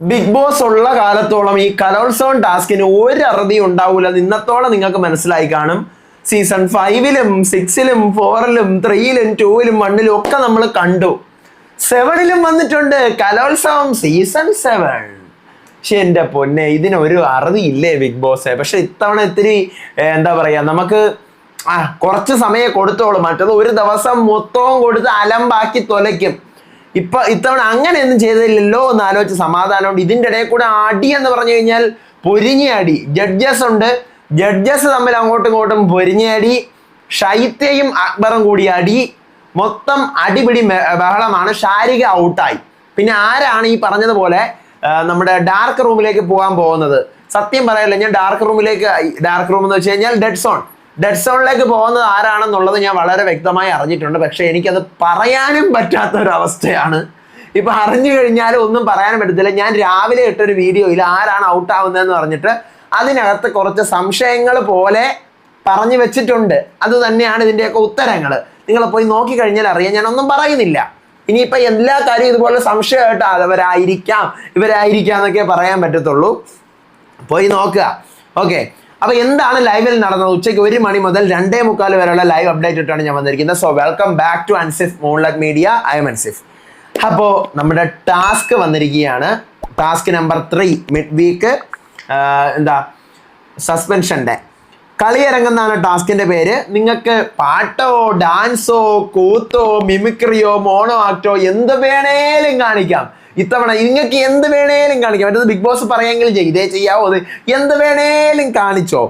Big boss ഉള്ള കാലത്തോളം ഈ കലോത്സവം ടാസ്കിന് ഒരു അറുതി ഉണ്ടാവൂല. ഇന്നത്തോളം നിങ്ങൾക്ക് മനസ്സിലായി കാണും. സീസൺ ഫൈവിലും സിക്സിലും ഫോറിലും ത്രീയിലും ടൂവിലും വണ്ണിലും ഒക്കെ നമ്മൾ കണ്ടു. സെവനിലും വന്നിട്ടുണ്ട്. കലോത്സവം സീസൺ സെവൻ പക്ഷെ എന്റെ പൊന്നെ ഇതിനൊരു അറുതി ഇല്ലേ ബിഗ് ബോസ് പക്ഷെ ഇത്തവണ ഇത്തിരി എന്താ പറയാ നമുക്ക് ആ കുറച്ച് സമയം കൊടുത്തോളൂ. മറ്റത് ഒരു ദിവസം മൊത്തവും കൊടുത്ത് അലമ്പാക്കി തൊലയ്ക്കും. ഇപ്പൊ ഇത്തവണ അങ്ങനെയൊന്നും ചെയ്തില്ലല്ലോ എന്ന് ആലോചിച്ച് സമാധാനമുണ്ട്. ഇതിന്റെ ഇടയിൽ കൂടെ അടി എന്ന് പറഞ്ഞു കഴിഞ്ഞാൽ പൊരിഞ്ഞ അടി. ജഡ്ജസ് ഉണ്ട്. ജഡ്ജസ് തമ്മിൽ അങ്ങോട്ടും ഇങ്ങോട്ടും പൊരിഞ്ഞ അടി അക്ബറും കൂടി അടി. മൊത്തം അടിപിടി ബഹളമാണ്. ശാരിക ഔട്ടായി. പിന്നെ ആരാണ് ഈ പറഞ്ഞതുപോലെ നമ്മുടെ ഡാർക്ക് റൂമിലേക്ക് പോകാൻ പോകുന്നത്? സത്യം പറയല്ലേ ഞാൻ ഡാർക്ക് റൂമിലേക്ക് ഡാർക്ക് റൂം എന്ന് വെച്ച് കഴിഞ്ഞാൽ ഡെഡ് സോൺ. ഡെഡ് സോണിലേക്ക് പോകുന്നത് ആരാണെന്നുള്ളത് ഞാൻ വളരെ വ്യക്തമായി അറിഞ്ഞിട്ടുണ്ട്. പക്ഷെ എനിക്കത് പറയാനും പറ്റാത്ത ഒരു അവസ്ഥയാണ് ഇപ്പൊ അറിഞ്ഞു കഴിഞ്ഞാൽ ഒന്നും പറയാനും പറ്റത്തില്ല. ഞാൻ രാവിലെ ഇട്ടൊരു വീഡിയോയിൽ ആരാണ് ഔട്ട് ആവുന്നതെന്ന് പറഞ്ഞിട്ട് അതിനകത്ത് കുറച്ച് സംശയങ്ങൾ പോലെ പറഞ്ഞു വെച്ചിട്ടുണ്ട്. അത് തന്നെയാണ് ഇതിന്റെയൊക്കെ ഉത്തരങ്ങൾ. നിങ്ങൾ പോയി നോക്കിക്കഴിഞ്ഞാൽ അറിയാം. ഞാനൊന്നും പറയുന്നില്ല. ഇനിയിപ്പോൾ എല്ലാ കാര്യവും ഇതുപോലെ സംശയമായിട്ട് അവരായിരിക്കാം. ഇവരായിരിക്കാം എന്നൊക്കെ പറയാൻ പറ്റത്തുള്ളൂ. പോയി നോക്കുക. ഓക്കെ അപ്പൊ എന്താണ് ലൈവിൽ നടന്നത്? ഉച്ചയ്ക്ക് ഒരു മണി മുതൽ രണ്ടേ മുക്കാൽ വരെയുള്ള ലൈവ് അപ്ഡേറ്റ് ഇട്ടാണ് ഞാൻ വന്നിരിക്കുന്നത്. So welcome back to Ansif moonlet media I am Ansif അപ്പോൾ നമ്മുടെ ടാസ്ക് വന്നിരിക്കുകയാണ്. Task number three mid week എന്താ സസ്പെൻഷന്റെ കളിയിറങ്ങുന്നതാണ് ടാസ്കിന്റെ പേര്. നിങ്ങൾക്ക് പാട്ടോ ഡാൻസോ കൂത്തോ മിമിക്രിയോ മോണോ ആക്ടോ എന്ത് വേണേലും കാണിക്കാം. ഇത്തവണ നിങ്ങൾക്ക് എന്ത് വേണേലും കാണിക്കാം. മറ്റത് ബിഗ് ബോസ് പറയാമെങ്കിലും ചെയ്യും ഇതേ ചെയ്യാവോ അത് എന്ത് വേണേലും കാണിച്ചോ.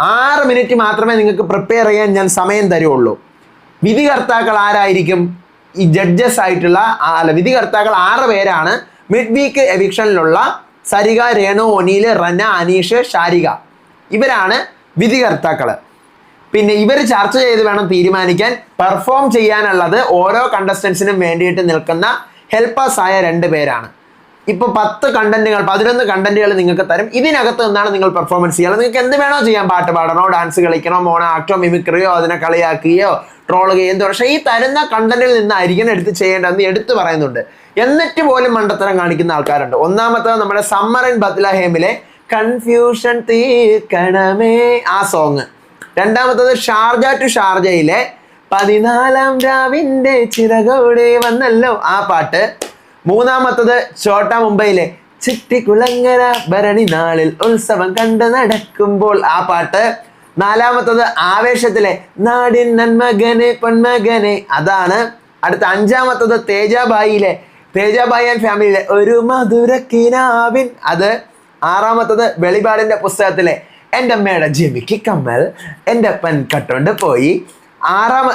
ആറ് മിനിറ്റ് മാത്രമേ നിങ്ങൾക്ക് പ്രിപ്പയർ ചെയ്യാൻ ഞാൻ സമയം തരുള്ളൂ. വിധികർത്താക്കൾ ആരായിരിക്കും? ഈ ജഡ്ജസ് ആയിട്ടുള്ള അല്ല വിധികർത്താക്കൾ ആറ് പേരാണ്. മിഡ് വീക്ക് എവിക്ഷനിലുള്ള സരിക രേണു ഒനീൽ റന അനീഷ് ഷാരിക ഇവരാണ് വിധികർത്താക്കൾ പിന്നെ ഇവർ ചർച്ച ചെയ്ത് വേണം തീരുമാനിക്കാൻ. പെർഫോം ചെയ്യാനുള്ളത് ഓരോ കണ്ടസ്റ്റൻസിനും വേണ്ടിയിട്ട് നിൽക്കുന്ന ഹെൽപ്പേഴ്സ് ആയ രണ്ട് പേരാണ്. ഇപ്പൊ പത്ത് കണ്ടന്റുകൾ പതിനൊന്ന് കണ്ടന്റുകൾ നിങ്ങൾക്ക് തരും. ഇതിനകത്ത് നിന്നാണ് നിങ്ങൾ പെർഫോമൻസ് ചെയ്യുക നിങ്ങൾക്ക് എന്ത് വേണോ ചെയ്യാൻ പാട്ട് പാടണോ ഡാൻസ് കളിക്കണോ മോണോ ആക്ടോ മിമിക്രിയോ അതിനെ കളിയാക്കുകയോ ട്രോൾ ചെയ്യുകയോ എന്ത് പക്ഷേ ഈ തരുന്ന കണ്ടന്റിൽ നിന്നായിരിക്കണം എടുത്ത് ചെയ്യേണ്ടതെന്ന് എടുത്തു പറയുന്നുണ്ട്. എന്നിട്ട് പോലും മണ്ടത്തരം കാണിക്കുന്ന ആൾക്കാരുണ്ട്. ഒന്നാമത്തത് നമ്മുടെ സമ്മർ ഇൻ ബത്ലഹേമിലെ കൺഫ്യൂഷൻ തീർക്കണമേ ആ സോങ് രണ്ടാമത്തത് ഷാർജ ടു ഷാർജയിലെ പതിനാലാം രാവിന്റെ ചിറകോടെ വന്നല്ലോ ആ പാട്ട്. മൂന്നാമത്തത് ചോട്ട മുംബൈയിലെ ചിട്ടിക്കുളങ്ങര ഭരണി നാളിൽ ഉത്സവം കണ്ട് നടക്കുമ്പോൾ ആ പാട്ട്. നാലാമത്തത് ആവേശത്തിലെ നാടിൻ നന്മകനെ പൊന്മകനെ അതാണ്. അടുത്ത അഞ്ചാമത്തത് തേജാബായിയിലെ തേജാബായി ആൻഡ് ഫാമിലിയിലെ ഒരു മധുരക്കിനാവിൻ അത്. ആറാമത്തത് വെളിപാടിന്റെ പുസ്തകത്തിലെ എന്റെ അമ്മയുടെ ജിമിക്ക് കമ്മൽ എന്റെ അപ്പൻ കട്ടോണ്ട് പോയി. ആറാമ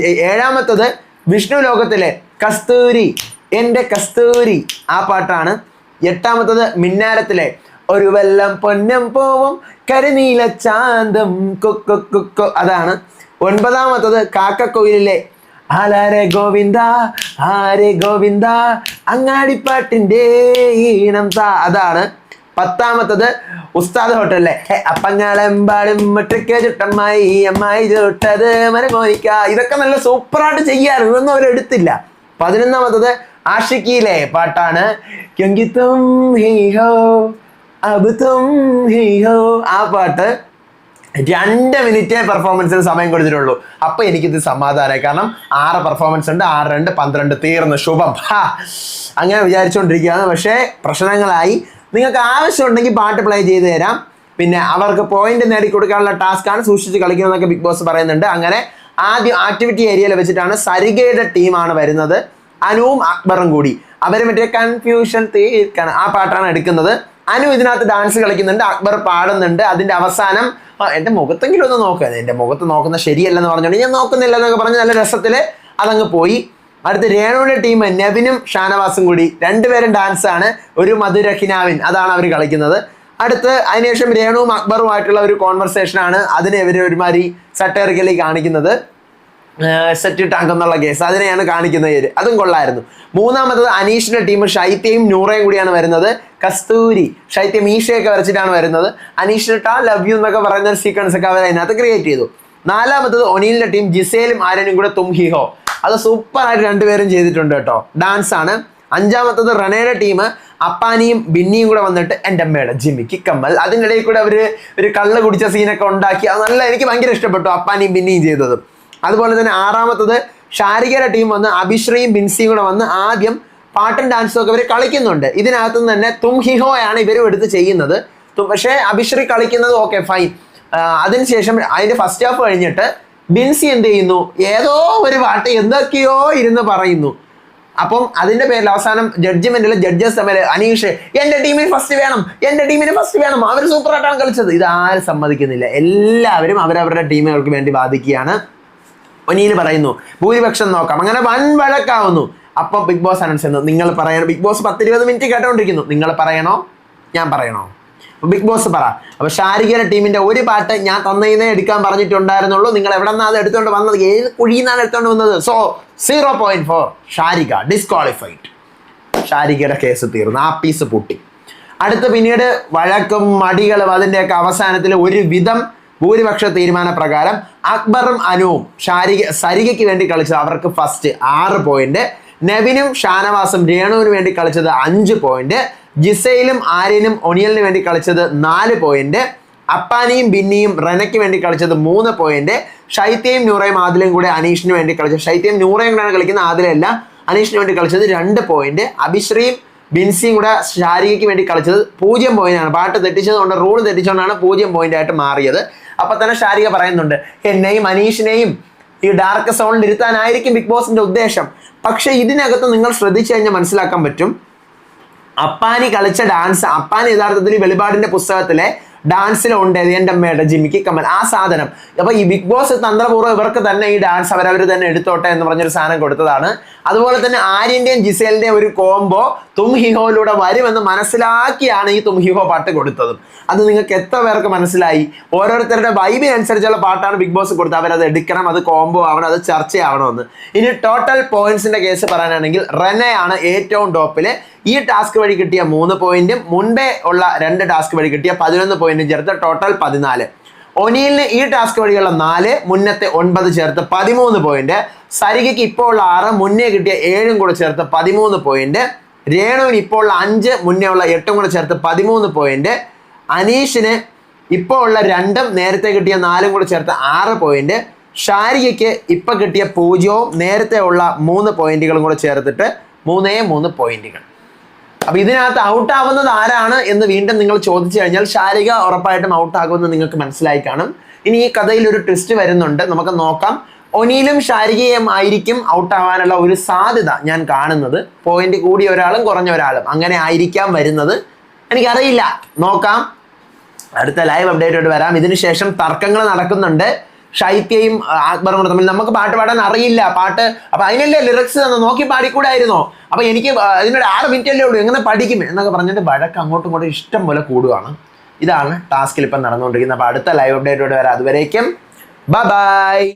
ഏഴാമത്തത് വിഷ്ണു ലോകത്തിലെ കസ്തൂരി. എന്റെ കസ്തൂരി. ആ പാട്ടാണ്. എട്ടാമത്തത് മിന്നാരത്തിലെ ഒരു വെല്ലം പൊന്നം പോവും കരിനീല ചാന്തം കൊക്കൊ കൊക്കൊ അതാണ്. ഒൻപതാമത്തത് കാക്കക്കോയിലെ ആലാരെ ഗോവിന്ദ ആരെ ഗോവിന്ദ അങ്ങാടിപ്പാട്ടിന്റെ ഈണം താ അതാണ്. പത്താമത്തത് ഉസ്താദ് ഹോട്ടലിലെ. അപ്പങ്ങളെമ്പാടും മുട്ടയ്ക്ക് ചുട്ടമ്മായി അമ്മായി ചുട്ടത് മരമോനിക്ക. ഇതൊക്കെ നല്ല സൂപ്പറായിട്ട് ചെയ്യാറുണ്ട് ഇതൊന്നും അവരെടുത്തില്ല പതിനൊന്നാമത്തത് ആഷിക്കിയിലെ പാട്ടാണ്. ആ പാട്ട് രണ്ട് മിനിറ്റ് പെർഫോമൻസിന് സമയം കൊടുത്തിട്ടുള്ളൂ. അപ്പൊ എനിക്കിത് സമാധാനമായി കാരണം ആറ് പെർഫോമൻസ് ഉണ്ട് ആറ് രണ്ട് പന്ത്രണ്ട്. തീർന്നു. ശുഭം. അങ്ങനെ വിചാരിച്ചുകൊണ്ടിരിക്കുകയാണ് പക്ഷേ പ്രശ്നങ്ങളായി നിങ്ങൾക്ക് ആവശ്യമുണ്ടെങ്കിൽ പാട്ട് പ്ലേ ചെയ്ത് തരാം. പിന്നെ അവർക്ക് പോയിന്റ് നേടിക്കൊടുക്കാനുള്ള ടാസ്ക്കാണ് സൂക്ഷിച്ച് കളിക്കണമെന്നൊക്കെ ബിഗ് ബോസ് പറയുന്നുണ്ട്. അങ്ങനെ ആദ്യം ആക്ടിവിറ്റി ഏരിയയിൽ വെച്ചിട്ടാണ് സരികയുടെ ടീമാണ് വരുന്നത്. അനുവും അക്ബറും കൂടി. അവർ മറ്റേ കൺഫ്യൂഷൻ തീർക്കണം. ആ പാട്ടാണ് എടുക്കുന്നത്. അനു ഇതിനകത്ത് ഡാൻസ് കളിക്കുന്നുണ്ട്. അക്ബർ പാടുന്നുണ്ട്. അതിന്റെ അവസാനം എന്റെ മുഖത്തെങ്കിലും ഒന്ന് നോക്കുക എന്റെ മുഖത്ത് നോക്കുന്ന ശരിയല്ലെന്ന് പറഞ്ഞോണ്ട് ഞാൻ നോക്കുന്നില്ല എന്നൊക്കെ പറഞ്ഞ് നല്ല രസത്തിൽ അതങ്ങ് പോയി. അടുത്ത് രേണുവിന്റെ ടീം നെവിനും ഷാനവാസും കൂടി രണ്ടുപേരും ഡാൻസ് ആണ്. ഒരു മധുരഹിനാവിൻ അതാണ് അവർ കളിക്കുന്നത്. അടുത്ത് അതിനുശേഷം രേണുവും അക്ബറുമായിട്ടുള്ള ഒരു കോൺവെർസേഷൻ ആണ്. അതിനെ ഇവർ ഒരുമാതിരി സട്ടേറിക്കലി കാണിക്കുന്നത്. സെറ്റ് ടാങ്ക് എന്നുള്ള കേസ് അതിനെയാണ് കാണിക്കുന്നത് ഇവർ അതും കൊള്ളായിരുന്നു. മൂന്നാമത്തത് അനീഷിന്റെ ടീം ഷൈത്യയും നൂറയും കൂടിയാണ് വരുന്നത്. കസ്തൂരി ഷൈത്യം ഈഷയൊക്കെ വരച്ചിട്ടാണ് വരുന്നത്. അനീഷിന്റെ ടാ ലവ് യു എന്നൊക്കെ പറയുന്ന സീക്വൻസ് ഒക്കെ അവർ അതിനകത്ത് ക്രിയേറ്റ് ചെയ്തു. നാലാമത്തത് ഒനീലിന്റെ ടീം ജിസേലും ആരനും കൂടെ തും ഹി ഹോ അത് സൂപ്പർ ആയിട്ട് രണ്ടുപേരും ചെയ്തിട്ടുണ്ട് കേട്ടോ. ഡാൻസ് ആണ്. അഞ്ചാമത്തത് റണയുടെ ടീം അപ്പാനിയും ബിന്നിയും കൂടെ വന്നിട്ട് എന്റെ അമ്മയുടെ ജിമ്മിക്ക് കമ്മൽ. അതിനിടയിൽ കൂടെ അവർ ഒരു കള്ള് കുടിച്ച സീനൊക്കെ ഉണ്ടാക്കി. അത് നല്ല എനിക്ക് ഭയങ്കര ഇഷ്ടപ്പെട്ടു അപ്പാനിയും ബിന്നിയും ചെയ്തത്. അതുപോലെ തന്നെ ആറാമത്തത് ഷാരികയുടെ ടീം വന്ന് അഭിശ്രീയും ബിൻസിയും കൂടെ വന്ന് ആദ്യം പാട്ടും ഡാൻസും ഒക്കെ ഇവർ കളിക്കുന്നുണ്ട്. ഇതിനകത്തുനിന്ന് തന്നെ തും ആണ് ഇവരും എടുത്ത് ചെയ്യുന്നത്. പക്ഷേ അഭിശ്രീ കളിക്കുന്നത് ഓക്കെ ഫൈൻ അതിനുശേഷം അതിന്റെ ഫസ്റ്റ് ഹാഫ് കഴിഞ്ഞിട്ട് ബിൻസി എന്ത് ചെയ്യുന്നു? ഏതോ ഒരു പാട്ട് എന്തൊക്കെയോ ഇരുന്ന് പറയുന്നു. അപ്പം അതിന്റെ പേരിൽ അവസാനം ജഡ്ജ്മെന്റിൽ ജഡ്ജസ് തമ്മിൽ അനീഷ് എന്റെ ടീമിന് ഫസ്റ്റ് വേണം എന്റെ ടീമിന് ഫസ്റ്റ് വേണം. അവർ സൂപ്പറായിട്ടാണ് കളിച്ചത്. ഇത് ആരും സമ്മതിക്കുന്നില്ല. എല്ലാവരും അവരവരുടെ ടീമുകൾക്ക് വേണ്ടി ബാധിക്കുകയാണ് ഒനിയിൽ പറയുന്നു ഭൂരിപക്ഷം നോക്കാം. അങ്ങനെ വൻ വഴക്കാവുന്നു. അപ്പം ബിഗ് ബോസ് അനൗൺസ് ചെയ്യുന്നു നിങ്ങൾ പറയണം. ബിഗ് ബോസ് പത്തിരുപത് മിനിറ്റ് കേട്ടോണ്ടിരിക്കുന്നു. നിങ്ങൾ പറയണോ? ഞാൻ പറയണോ? ബിഗ് ബോസ് പറ. അപ്പൊ ഷാരികയുടെ ടീമിന്റെ ഒരു പാട്ട് ഞാൻ തന്നതിനെ എടുക്കാൻ പറഞ്ഞിട്ടുണ്ടായിരുന്നുള്ളൂ. നിങ്ങൾ എവിടെ നിന്നാണ് അത് എടുത്തോണ്ട് വന്നത്? ഏത് കുഴിയിൽ നിന്നാണ് എടുത്തോണ്ട് വന്നത്? So zero point four Sharika disqualified ഷാരികയുടെ case തീർന്നു. ആ പീസ് പൊട്ടി. അടുത്ത് പിന്നീട് വഴക്കും മടികളും അതിന്റെയൊക്കെ അവസാനത്തിൽ ഒരു വിധം ഭൂരിപക്ഷ തീരുമാന പ്രകാരം അക്ബറും അനുവും ഷാരിക സരികയ്ക്ക് വേണ്ടി കളിച്ചത് അവർക്ക് ഫസ്റ്റ് ആറ് പോയിന്റ് നവിനും ഷാനവാസും രേണുവിന് വേണ്ടി കളിച്ചത് അഞ്ച് പോയിന്റ് ജിസയിലും ആര്യനും ഒണിയലിന് വേണ്ടി കളിച്ചത് നാല് പോയിന്റ് അപ്പാനിയും ബിന്നിയും റെനയ്ക്ക് വേണ്ടി കളിച്ചത് മൂന്ന് പോയിന്റ് ഷൈത്യയും നൂറയും ആദിലും കൂടെ അനീഷിന് വേണ്ടി കളിച്ചത് ഷൈത്യയും നൂറയും കൂടെയാണ് കളിക്കുന്ന ആദിലല്ല അനീഷിന് വേണ്ടി കളിച്ചത് രണ്ട് പോയിന്റ് അഭിശ്രീയും ബിൻസിയും കൂടെ ശാരികയ്ക്ക് വേണ്ടി കളിച്ചത് പൂജ്യം പോയിന്റ് ആണ്. പാട്ട് തെറ്റിച്ചതുകൊണ്ട് റൂൾ തെറ്റിച്ചുകൊണ്ടാണ് പൂജ്യം പോയിന്റ് ആയിട്ട് മാറിയത്. അപ്പൊ തന്നെ ശാരിക പറയുന്നുണ്ട് എന്നെയും അനീഷിനെയും ഈ ഡാർക്ക് സോണിൽ ഇരുത്താനായിരിക്കും ബിഗ് ബോസിന്റെ ഉദ്ദേശം. പക്ഷെ ഇതിനകത്ത് നിങ്ങൾ ശ്രദ്ധിച്ചു കഴിഞ്ഞാൽ മനസ്സിലാക്കാൻ പറ്റും അപ്പാനി കളിച്ച ഡാൻസ് അപ്പാൻ യഥാർത്ഥത്തിൽ വെളിപാടിന്റെ പുസ്തകത്തിലെ ഡാൻസിലുണ്ട് എന്റെ അമ്മയുടെ ജിമ്മിക്ക് കമൽ ആ സാധനം. അപ്പോൾ ഈ ബിഗ് ബോസ് തന്ത്രപൂർവം ഇവർക്ക് തന്നെ ഈ ഡാൻസ് അവരവർ തന്നെ എടുത്തോട്ടെ എന്ന് പറഞ്ഞൊരു സാധനം കൊടുത്തതാണ്. അതുപോലെ തന്നെ ആര്യന്റെയും ജിസേലിന്റെയും ഒരു കോംബോ തും ഹിഹോയിലൂടെ വരുമെന്ന് മനസ്സിലാക്കിയാണ് ഈ തും ഹിഹോ പാട്ട് കൊടുത്തത്. അത് നിങ്ങൾക്ക് എത്ര പേർക്ക് മനസ്സിലായി? ഓരോരുത്തരുടെ വൈബിനനുസരിച്ചുള്ള പാട്ടാണ് ബിഗ് ബോസ് കൊടുത്തത്. അവരത് എടുക്കണം അത് കോംബോ ആവണം അത് ചർച്ചയാവണമെന്ന്. ഇനി ടോട്ടൽ പോയിന്റ്സിന്റെ കേസ് പറയാനാണെങ്കിൽ റെനയാണ് ഏറ്റവും ടോപ്പിൽ ഈ ടാസ്ക് വഴി കിട്ടിയ മൂന്ന് പോയിന്റും മുൻപേ ഉള്ള രണ്ട് ടാസ്ക് വഴി കിട്ടിയ പതിനൊന്ന് പോയിന്റും ചേർത്ത് ടോട്ടൽ പതിനാല്. ഒനിയലിന് ഈ ടാസ്ക് വഴിയുള്ള നാല് മുന്നത്തെ ഒൻപത് ചേർത്ത് പതിമൂന്ന് പോയിന്റ് സരികയ്ക്ക് ഇപ്പോൾ ഉള്ള ആറ് മുന്നേ കിട്ടിയ ഏഴും കൂടെ ചേർത്ത് പതിമൂന്ന് പോയിന്റ് രേണുവിന് ഇപ്പോൾ ഉള്ള അഞ്ച് മുന്നേ ഉള്ള എട്ടും കൂടെ ചേർത്ത് പതിമൂന്ന് പോയിന്റ് അനീഷിന് ഇപ്പോൾ ഉള്ള രണ്ടും നേരത്തെ കിട്ടിയ നാലും കൂടെ ചേർത്ത് ആറ് പോയിന്റ് ഷാരികയ്ക്ക് ഇപ്പൊ കിട്ടിയ പൂജ്യവും നേരത്തെ ഉള്ള മൂന്ന് പോയിന്റുകളും കൂടെ ചേർത്തിട്ട് മൂന്നേ മൂന്ന് പോയിന്റുകൾ അപ്പൊ ഇതിനകത്ത് ഔട്ട് ആവുന്നത് ആരാണ് എന്ന് വീണ്ടും നിങ്ങൾ ചോദിച്ചു കഴിഞ്ഞാൽ ശാരിക ഉറപ്പായിട്ടും ഔട്ട് ആകുമെന്ന് നിങ്ങൾക്ക് മനസ്സിലായി കാണും. ഇനി ഈ കഥയിൽ ഒരു ട്വിസ്റ്റ് വരുന്നുണ്ട്. നമുക്ക് നോക്കാം. ഒനിയിലും ശാരികയും ആയിരിക്കും ഔട്ട് ആവാനുള്ള ഒരു സാധ്യത ഞാൻ കാണുന്നത്. പോയിന്റ് കൂടിയ ഒരാളും കുറഞ്ഞ ഒരാളും. അങ്ങനെ ആയിരിക്കാം വരുന്നത്. എനിക്കറിയില്ല. നോക്കാം. അടുത്ത ലൈവ് അപ്ഡേറ്റ് ആയിട്ട് വരാം. ഇതിനുശേഷം തർക്കങ്ങൾ നടക്കുന്നുണ്ട്. ഷൈത്യയും അക്ബറും കൂടെ തമ്മിൽ നമുക്ക് പാട്ട് പാടാൻ അറിയില്ല. പാട്ട് അപ്പൊ അതിനല്ലേ ലിറിക്സ് തന്നെ? നോക്കി പാടിക്കൂടായിരുന്നോ? അപ്പൊ എനിക്ക് അതിനൊരു ആറ് മിനിറ്റ് അല്ലേ ഉള്ളൂ. എങ്ങനെ പഠിക്കും? എന്നൊക്കെ പറഞ്ഞിട്ട് വഴക്ക് അങ്ങോട്ടും ഇങ്ങോട്ടും ഇഷ്ടം പോലെ കൂടുകയാണ് ഇതാണ് ടാസ്കിൽ ഇപ്പം നടന്നുകൊണ്ടിരിക്കുന്നത്. അപ്പൊ അടുത്ത ലൈവ് അപ്ഡേറ്റോട് വരാം. അതുവരേക്കും ബൈ